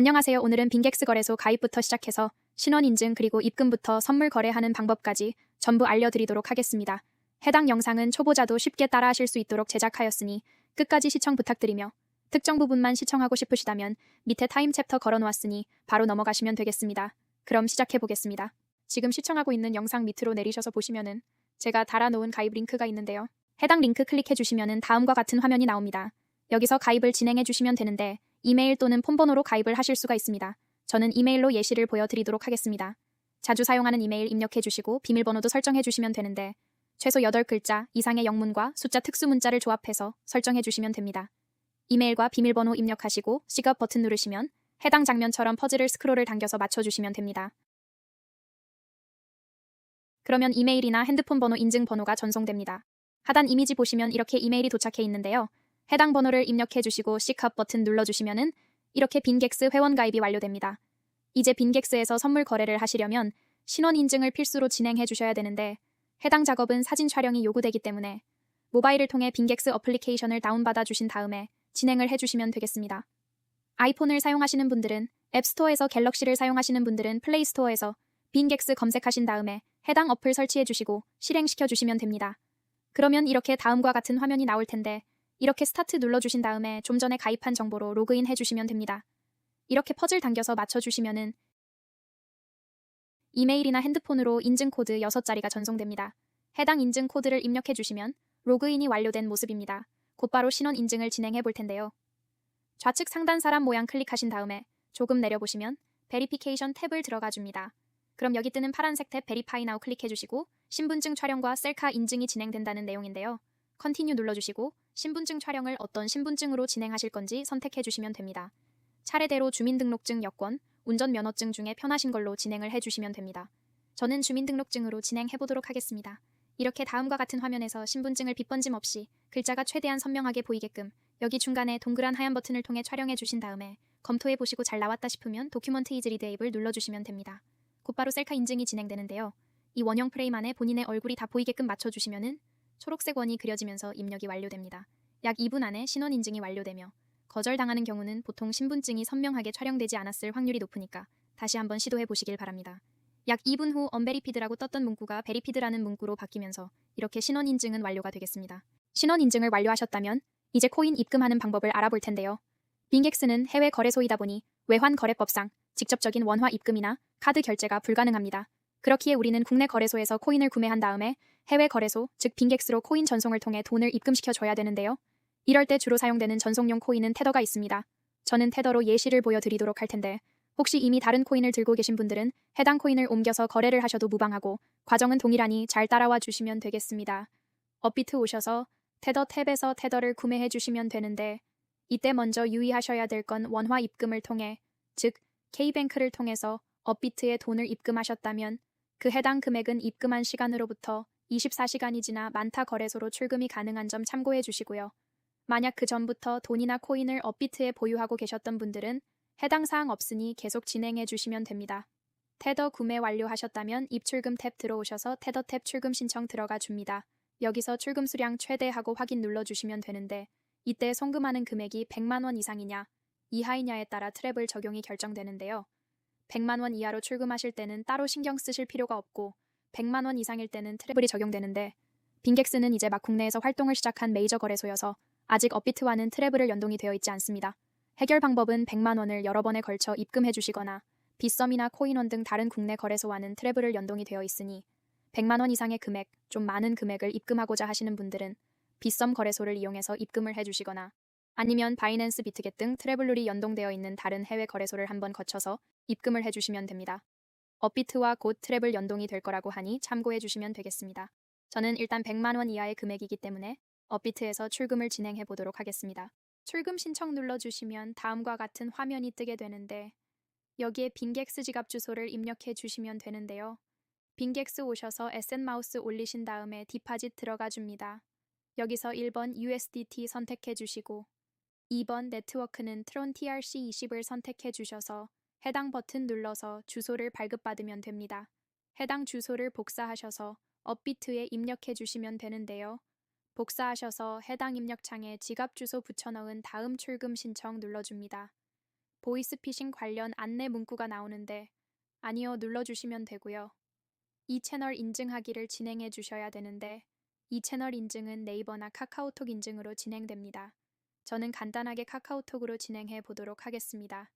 안녕하세요. 오늘은 빈객스 거래소 가입부터 시작해서 신원 인증 그리고 입금부터 선물 거래하는 방법까지 전부 알려드리도록 하겠습니다. 해당 영상은 초보자도 쉽게 따라하실 수 있도록 제작하였으니 끝까지 시청 부탁드리며 특정 부분만 시청하고 싶으시다면 밑에 타임 챕터 걸어놓았으니 바로 넘어가시면 되겠습니다. 그럼 시작해 보겠습니다. 지금 시청하고 있는 영상 밑으로 내리셔서 보시면은 제가 달아놓은 가입 링크가 있는데요. 해당 링크 클릭해 주시면은 다음과 같은 화면이 나옵니다. 여기서 가입을 진행해 주시면 되는데 이메일 또는 폰번호로 가입을 하실 수가 있습니다. 저는 이메일로 예시를 보여드리도록 하겠습니다. 자주 사용하는 이메일 입력해 주시고 비밀번호도 설정해 주시면 되는데 최소 8글자 이상의 영문과 숫자 특수 문자를 조합해서 설정해 주시면 됩니다. 이메일과 비밀번호 입력하시고 시급 버튼 누르시면 해당 장면처럼 퍼즐을 스크롤을 당겨서 맞춰주시면 됩니다. 그러면 이메일이나 핸드폰 번호 인증 번호가 전송됩니다. 하단 이미지 보시면 이렇게 이메일이 도착해 있는데요. 해당 번호를 입력해 주시고 C컵 버튼 눌러 주시면은 이렇게 빈객스 회원 가입이 완료됩니다. 이제 빈객스에서 선물 거래를 하시려면 신원 인증을 필수로 진행해 주셔야 되는데 해당 작업은 사진 촬영이 요구되기 때문에 모바일을 통해 빈객스 어플리케이션을 다운받아 주신 다음에 진행을 해 주시면 되겠습니다. 아이폰을 사용하시는 분들은 앱스토어에서 갤럭시를 사용하시는 분들은 플레이스토어에서 빈객스 검색하신 다음에 해당 어플 설치해 주시고 실행시켜 주시면 됩니다. 그러면 이렇게 다음과 같은 화면이 나올 텐데 이렇게 스타트 눌러주신 다음에 좀 전에 가입한 정보로 로그인 해주시면 됩니다. 이렇게 퍼즐 당겨서 맞춰주시면은 이메일이나 핸드폰으로 인증코드 6자리가 전송됩니다. 해당 인증코드를 입력해주시면 로그인이 완료된 모습입니다. 곧바로 신원 인증을 진행해 볼 텐데요. 좌측 상단 사람 모양 클릭하신 다음에 조금 내려보시면 베리피케이션 탭을 들어가 줍니다. 그럼 여기 뜨는 파란색 탭 베리파이 나우 클릭해 주시고 신분증 촬영과 셀카 인증이 진행된다는 내용인데요. 컨티뉴 눌러주시고 신분증 촬영을 어떤 신분증으로 진행하실 건지 선택해 주시면 됩니다. 차례대로 주민등록증 여권, 운전면허증 중에 편하신 걸로 진행을 해 주시면 됩니다. 저는 주민등록증으로 진행해 보도록 하겠습니다. 이렇게 다음과 같은 화면에서 신분증을 빗번짐 없이 글자가 최대한 선명하게 보이게끔 여기 중간에 동그란 하얀 버튼을 통해 촬영해 주신 다음에 검토해 보시고 잘 나왔다 싶으면 도큐먼트 이즈 리드 앱을 눌러주시면 됩니다. 곧바로 셀카 인증이 진행되는데요. 이 원형 프레임 안에 본인의 얼굴이 다 보이게끔 맞춰주시면은 초록색 원이 그려지면서 입력이 완료됩니다. 약 2분 안에 신원 인증이 완료되며 거절당하는 경우는 보통 신분증이 선명하게 촬영되지 않았을 확률이 높으니까 다시 한번 시도해 보시길 바랍니다. 약 2분 후 언베리피드라고 떴던 문구가 베리피드라는 문구로 바뀌면서 이렇게 신원 인증은 완료가 되겠습니다. 신원 인증을 완료하셨다면 이제 코인 입금하는 방법을 알아볼 텐데요. 빈객스는 해외 거래소이다 보니 외환 거래법상 직접적인 원화 입금이나 카드 결제가 불가능합니다. 그렇기에 우리는 국내 거래소에서 코인을 구매한 다음에 해외 거래소, 즉 빈객스로 코인 전송을 통해 돈을 입금시켜 줘야 되는데요. 이럴 때 주로 사용되는 전송용 코인은 테더가 있습니다. 저는 테더로 예시를 보여드리도록 할 텐데 혹시 이미 다른 코인을 들고 계신 분들은 해당 코인을 옮겨서 거래를 하셔도 무방하고 과정은 동일하니 잘 따라와 주시면 되겠습니다. 업비트 오셔서 테더 탭에서 테더를 구매해 주시면 되는데 이때 먼저 유의하셔야 될 건 원화 입금을 통해 즉 K뱅크를 통해서 업비트에 돈을 입금하셨다면 그 해당 금액은 입금한 시간으로부터 24시간이 지나 만타 거래소로 출금이 가능한 점 참고해 주시고요. 만약 그 전부터 돈이나 코인을 업비트에 보유하고 계셨던 분들은 해당 사항 없으니 계속 진행해 주시면 됩니다. 테더 구매 완료하셨다면 입출금 탭 들어오셔서 테더 탭 출금 신청 들어가 줍니다. 여기서 출금 수량 최대하고 확인 눌러주시면 되는데 이때 송금하는 금액이 100만 원 이상이냐 이하이냐에 따라 트랩을 적용이 결정되는데요. 100만 원 이하로 출금하실 때는 따로 신경 쓰실 필요가 없고 100만 원 이상일 때는 트래블이 적용되는데 빈객스는 이제 막 국내에서 활동을 시작한 메이저 거래소여서 아직 업비트와는 트래블을 연동이 되어 있지 않습니다. 해결 방법은 100만 원을 여러 번에 걸쳐 입금해 주시거나 빗썸이나 코인원 등 다른 국내 거래소와는 트래블을 연동이 되어 있으니 100만 원 이상의 금액, 좀 많은 금액을 입금하고자 하시는 분들은 빗썸 거래소를 이용해서 입금을 해 주시거나 아니면 바이낸스 비트겟 등 트래블룰이 연동되어 있는 다른 해외 거래소를 한번 거쳐서 입금을 해 주시면 됩니다. 업비트와 곧 트랩을 연동이 될 거라고 하니 참고해 주시면 되겠습니다. 저는 일단 100만 원 이하의 금액이기 때문에 업비트에서 출금을 진행해 보도록 하겠습니다. 출금 신청 눌러주시면 다음과 같은 화면이 뜨게 되는데 여기에 빈객스 지갑 주소를 입력해 주시면 되는데요. 빈객스 오셔서 에센 마우스 올리신 다음에 디파짓 들어가 줍니다. 여기서 1번 USDT 선택해 주시고 2번 네트워크는 트론 TRC20을 선택해 주셔서 해당 버튼 눌러서 주소를 발급받으면 됩니다. 해당 주소를 복사하셔서 업비트에 입력해 주시면 되는데요. 복사하셔서 해당 입력창에 지갑 주소 붙여넣은 다음 출금 신청 눌러줍니다. 보이스피싱 관련 안내 문구가 나오는데 아니요 눌러주시면 되고요. 이 채널 인증하기를 진행해 주셔야 되는데 이 채널 인증은 네이버나 카카오톡 인증으로 진행됩니다. 저는 간단하게 카카오톡으로 진행해 보도록 하겠습니다.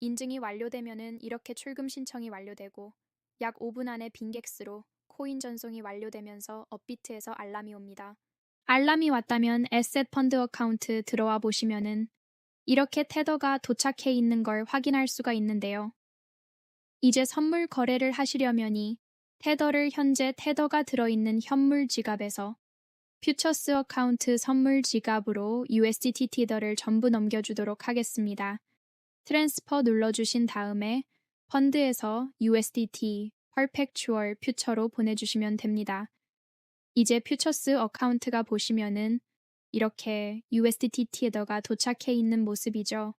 인증이 완료되면은 이렇게 출금 신청이 완료되고 약 5분 안에 빈객스로 코인 전송이 완료되면서 업비트에서 알람이 옵니다. 알람이 왔다면 에셋 펀드 어카운트 들어와 보시면은 이렇게 테더가 도착해 있는 걸 확인할 수가 있는데요. 이제 선물 거래를 하시려면이 테더를 현재 테더가 들어있는 현물 지갑에서 퓨처스 어카운트 선물 지갑으로 USDT 테더를 전부 넘겨주도록 하겠습니다. 트랜스퍼 눌러주신 다음에 펀드에서 USDT 퍼펙추얼 퓨처로 보내주시면 됩니다. 이제 퓨처스 어카운트가 보시면은 이렇게 USDT 테더가 도착해 있는 모습이죠.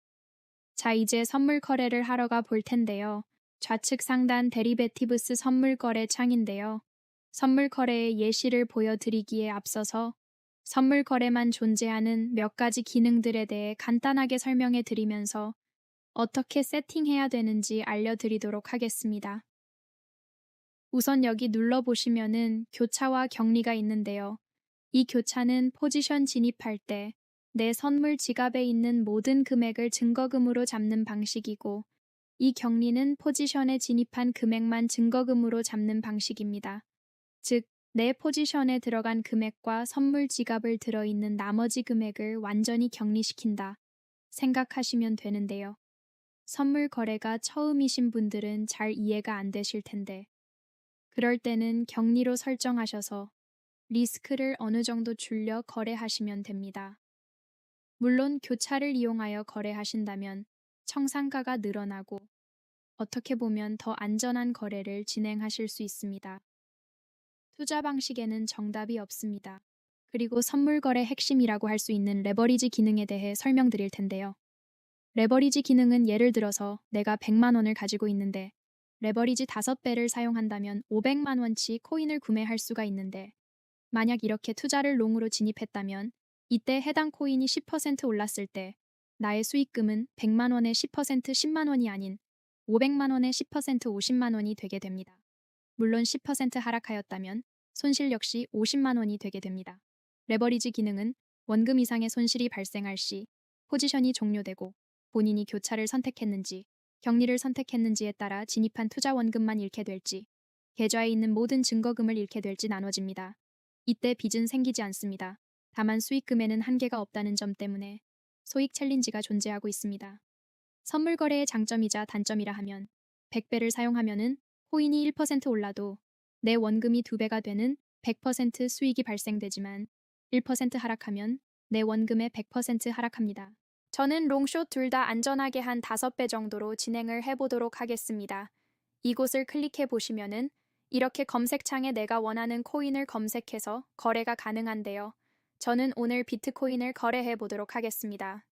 자, 이제 선물 거래를 하러 가 볼 텐데요. 좌측 상단 데리베티브스 선물 거래 창인데요. 선물 거래의 예시를 보여드리기에 앞서서 선물 거래만 존재하는 몇 가지 기능들에 대해 간단하게 설명해 드리면서 어떻게 세팅해야 되는지 알려드리도록 하겠습니다. 우선 여기 눌러보시면은 교차와 격리가 있는데요. 이 교차는 포지션 진입할 때 내 선물 지갑에 있는 모든 금액을 증거금으로 잡는 방식이고 이 격리는 포지션에 진입한 금액만 증거금으로 잡는 방식입니다. 즉, 내 포지션에 들어간 금액과 선물 지갑을 들어있는 나머지 금액을 완전히 격리시킨다. 생각하시면 되는데요. 선물 거래가 처음이신 분들은 잘 이해가 안 되실 텐데, 그럴 때는 격리로 설정하셔서 리스크를 어느 정도 줄여 거래하시면 됩니다. 물론 교차를 이용하여 거래하신다면 청산가가 늘어나고 어떻게 보면 더 안전한 거래를 진행하실 수 있습니다. 투자 방식에는 정답이 없습니다. 그리고 선물 거래 핵심이라고 할 수 있는 레버리지 기능에 대해 설명드릴 텐데요. 레버리지 기능은 예를 들어서 내가 100만 원을 가지고 있는데 레버리지 5배를 사용한다면 500만 원치 코인을 구매할 수가 있는데 만약 이렇게 투자를 롱으로 진입했다면 이때 해당 코인이 10% 올랐을 때 나의 수익금은 100만 원의 10% 10만 원이 아닌 500만 원의 10% 50만 원이 되게 됩니다. 물론 10% 하락하였다면 손실 역시 50만 원이 되게 됩니다. 레버리지 기능은 원금 이상의 손실이 발생할 시 포지션이 종료되고 본인이 교차를 선택했는지 격리를 선택했는지에 따라 진입한 투자 원금만 잃게 될지 계좌에 있는 모든 증거금을 잃게 될지 나눠집니다. 이때 빚은 생기지 않습니다. 다만 수익금에는 한계가 없다는 점 때문에 소익 챌린지가 존재하고 있습니다. 선물 거래의 장점이자 단점이라 하면 100배를 사용하면은 코인이 1% 올라도 내 원금이 2배가 되는 100% 수익이 발생되지만 1% 하락하면 내 원금의 100% 하락합니다. 저는 롱숏 둘 다 안전하게 한 5배 정도로 진행을 해보도록 하겠습니다. 이곳을 클릭해 보시면은 이렇게 검색창에 내가 원하는 코인을 검색해서 거래가 가능한데요. 저는 오늘 비트코인을 거래해 보도록 하겠습니다.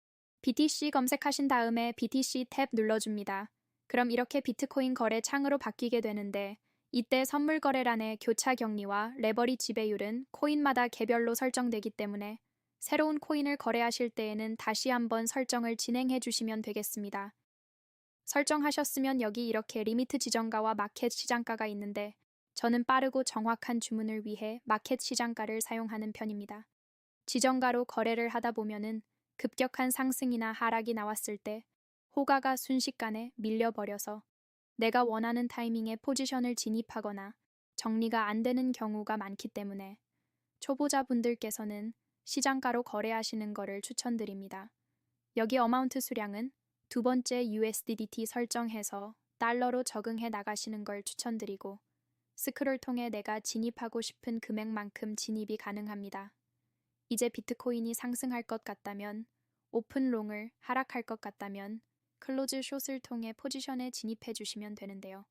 BTC 검색하신 다음에 BTC 탭 눌러줍니다. 그럼 이렇게 비트코인 거래 창으로 바뀌게 되는데 이때 선물 거래란의 교차 격리와 레버리 지배율은 코인마다 개별로 설정되기 때문에 새로운 코인을 거래하실 때에는 다시 한번 설정을 진행해 주시면 되겠습니다. 설정하셨으면 여기 이렇게 리미트 지정가와 마켓 시장가가 있는데 저는 빠르고 정확한 주문을 위해 마켓 시장가를 사용하는 편입니다. 지정가로 거래를 하다 보면은 급격한 상승이나 하락이 나왔을 때 호가가 순식간에 밀려버려서 내가 원하는 타이밍에 포지션을 진입하거나 정리가 안 되는 경우가 많기 때문에 초보자분들께서는 시장가로 거래하시는 것을 추천드립니다. 여기 어마운트 수량은 두 번째 USDT 설정해서 달러로 적응해 나가시는 걸 추천드리고 스크롤 통해 내가 진입하고 싶은 금액만큼 진입이 가능합니다. 이제 비트코인이 상승할 것 같다면 오픈롱을 하락할 것 같다면 클로즈 숏을 통해 포지션에 진입해 주시면 되는데요.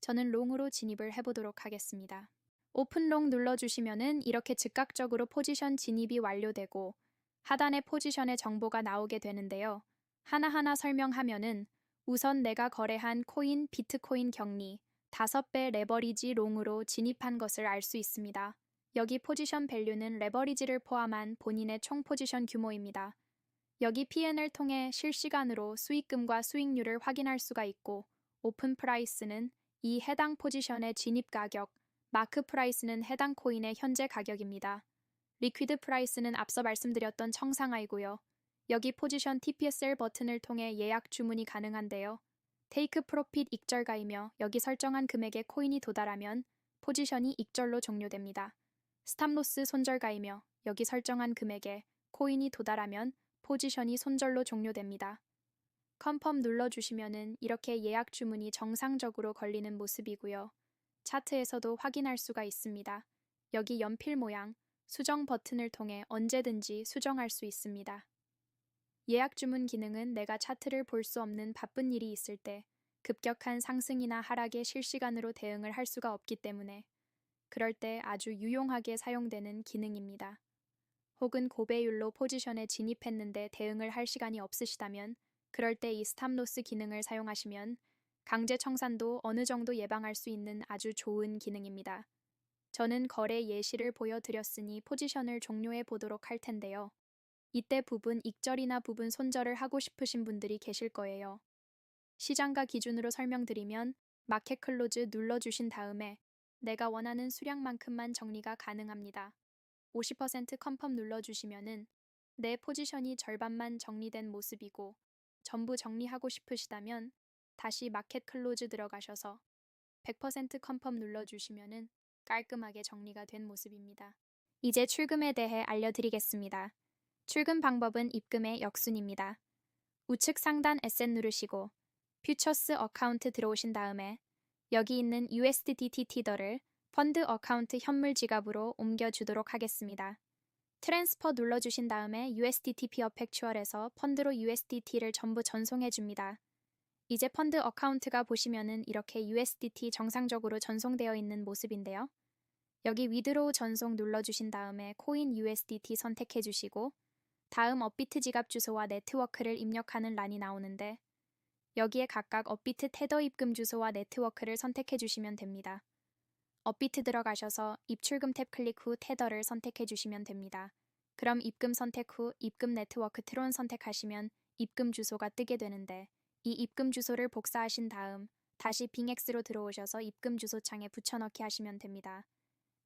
저는 롱으로 진입을 해보도록 하겠습니다. 오픈롱 눌러주시면은 이렇게 즉각적으로 포지션 진입이 완료되고 하단의 포지션의 정보가 나오게 되는데요. 하나하나 설명하면은 우선 내가 거래한 코인 비트코인 격리 5배 레버리지 롱으로 진입한 것을 알 수 있습니다. 여기 포지션 밸류는 레버리지를 포함한 본인의 총 포지션 규모입니다. 여기 PN을 통해 실시간으로 수익금과 수익률을 확인할 수가 있고 오픈 프라이스는 이 해당 포지션의 진입 가격, 마크 프라이스는 해당 코인의 현재 가격입니다. 리퀴드 프라이스는 앞서 말씀드렸던 청상하이고요. 여기 포지션 TPSL 버튼을 통해 예약 주문이 가능한데요. 테이크 프로핏 익절가이며 여기 설정한 금액에 코인이 도달하면 포지션이 익절로 종료됩니다. 스탑로스 손절가이며 여기 설정한 금액에 코인이 도달하면 포지션이 손절로 종료됩니다. 컨펌 눌러주시면은 이렇게 예약 주문이 정상적으로 걸리는 모습이고요. 차트에서도 확인할 수가 있습니다. 여기 연필 모양 수정 버튼을 통해 언제든지 수정할 수 있습니다. 예약 주문 기능은 내가 차트를 볼 수 없는 바쁜 일이 있을 때 급격한 상승이나 하락에 실시간으로 대응을 할 수가 없기 때문에 그럴 때 아주 유용하게 사용되는 기능입니다. 혹은 고배율로 포지션에 진입했는데 대응을 할 시간이 없으시다면 그럴 때 이 스탑로스 기능을 사용하시면 강제 청산도 어느 정도 예방할 수 있는 아주 좋은 기능입니다. 저는 거래 예시를 보여드렸으니 포지션을 종료해 보도록 할 텐데요. 이때 부분 익절이나 부분 손절을 하고 싶으신 분들이 계실 거예요. 시장가 기준으로 설명드리면 마켓 클로즈 눌러주신 다음에 내가 원하는 수량만큼만 정리가 가능합니다. 50% 컨펌 눌러주시면은 내 포지션이 절반만 정리된 모습이고 전부 정리하고 싶으시다면 다시 마켓 클로즈 들어가셔서 100% 컨펌 눌러주시면은 깔끔하게 정리가 된 모습입니다. 이제 출금에 대해 알려드리겠습니다. 출금 방법은 입금의 역순입니다. 우측 상단 에셋 누르시고 퓨처스 어카운트 들어오신 다음에 여기 있는 USDT 티더를 펀드 어카운트 현물 지갑으로 옮겨주도록 하겠습니다. 트랜스퍼 눌러주신 다음에 USDT 피어펙추얼에서 펀드로 USDT를 전부 전송해줍니다. 이제 펀드 어카운트가 보시면은 이렇게 USDT 정상적으로 전송되어 있는 모습인데요. 여기 위드로우 전송 눌러주신 다음에 코인 USDT 선택해 주시고 다음 업비트 지갑 주소와 네트워크를 입력하는 란이 나오는데 여기에 각각 업비트 테더 입금 주소와 네트워크를 선택해 주시면 됩니다. 업비트 들어가셔서 입출금 탭 클릭 후 테더를 선택해 주시면 됩니다. 그럼 입금 선택 후 입금 네트워크 트론 선택하시면 입금 주소가 뜨게 되는데 이 입금 주소를 복사하신 다음 다시 빙엑스로 들어오셔서 입금 주소 창에 붙여넣기 하시면 됩니다.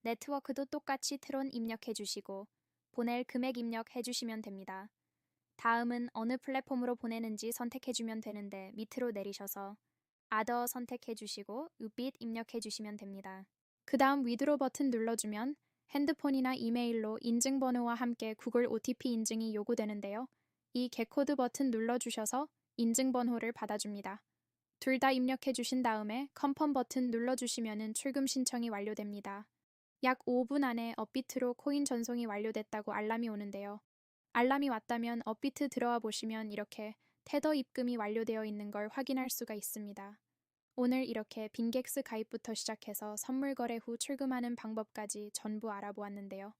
네트워크도 똑같이 트론 입력해 주시고 보낼 금액 입력해 주시면 됩니다. 다음은 어느 플랫폼으로 보내는지 선택해 주면 되는데 밑으로 내리셔서 아더 선택해 주시고 우빛 입력해 주시면 됩니다. 그 다음 위드로 버튼 눌러주면 핸드폰이나 이메일로 인증번호와 함께 구글 OTP 인증이 요구되는데요. 이 개코드 버튼 눌러주셔서 인증번호를 받아줍니다. 둘 다 입력해 주신 다음에 컨펌 버튼 눌러주시면 출금 신청이 완료됩니다. 약 5분 안에 업비트로 코인 전송이 완료됐다고 알람이 오는데요. 알람이 왔다면 업비트 들어와 보시면 이렇게 테더 입금이 완료되어 있는 걸 확인할 수가 있습니다. 오늘 이렇게 빈객스 가입부터 시작해서 선물 거래 후 출금하는 방법까지 전부 알아보았는데요.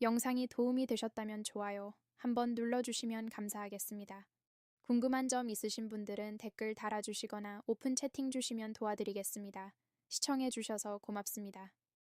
영상이 도움이 되셨다면 좋아요 한번 눌러주시면 감사하겠습니다. 궁금한 점 있으신 분들은 댓글 달아주시거나 오픈 채팅 주시면 도와드리겠습니다. 시청해주셔서 고맙습니다.